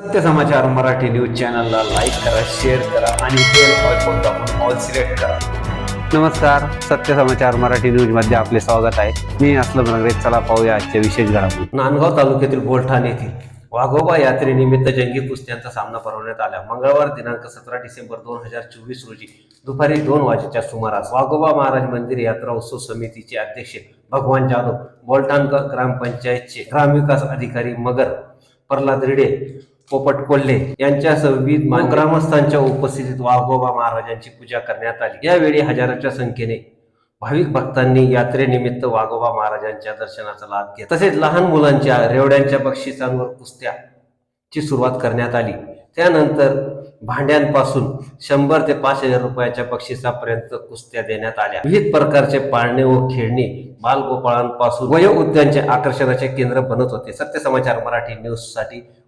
सत्य समाचार मराठी न्यूज चॅनलला लाईक करा शेअर करा आणि बेल आयकॉन दाबून ऑल सिलेक्ट करा. नमस्कार सत्य समाचार मराठी न्यूजमध्ये आपले स्वागत आहे. मी असलम नगरे चला पाहूया आजच्या विशेष घडामोडी. नांदगाव तालुक्यातील बोलठाण येथील वाघोबा यात्रेनिमित्त जंगी कुस्त्यांचा सामना भरवण्यात आला. मंगळवार दिनांक सतरा डिसेंबर दोन हजार चोवीस रोजी दुपारी दोन वाजेच्या सुमारास वाघोबा महाराज मंदिर यात्रा उत्सव समितीचे अध्यक्ष भगवान जाधव बोलठाण ग्रामपंचायतचे ग्रामविकास अधिकारी मगर प्रल्हाद रिडे पोपट कोल्हे यांच्यासह विविध ग्रामस्थांच्या उपस्थितीत वाघोबा महाराजांची पूजा करण्यात आली. यावेळी हजाराच्या संख्येने भाविक भक्तांनी यात्रेनिमित्त वाघोबा महाराजांच्या दर्शनाचा लाभ घेत तसेच लहान मुलांच्या रेवड्यांच्या बक्षिसांवर कुस्त्या ची सुरुवात करण्यात आली. त्यानंतर भांड्यांपासून शंभर ते पाच हजार रुपयाच्या बक्षिसापर्यंत कुस्त्या देण्यात आल्या. विविध प्रकारचे पाळणे व खेळणी बालगोपाळांपासून वयो उद्यानचे आकर्षणाचे केंद्र बनत होते. सत्य समाचार मराठी न्यूजसाठी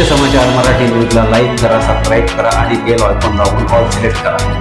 सत्य समाचार मराठी न्यूजला लाईक करा सबस्क्राईब करा आणि बेल आयकॉन दाबून ऑल सिलेक्ट करा.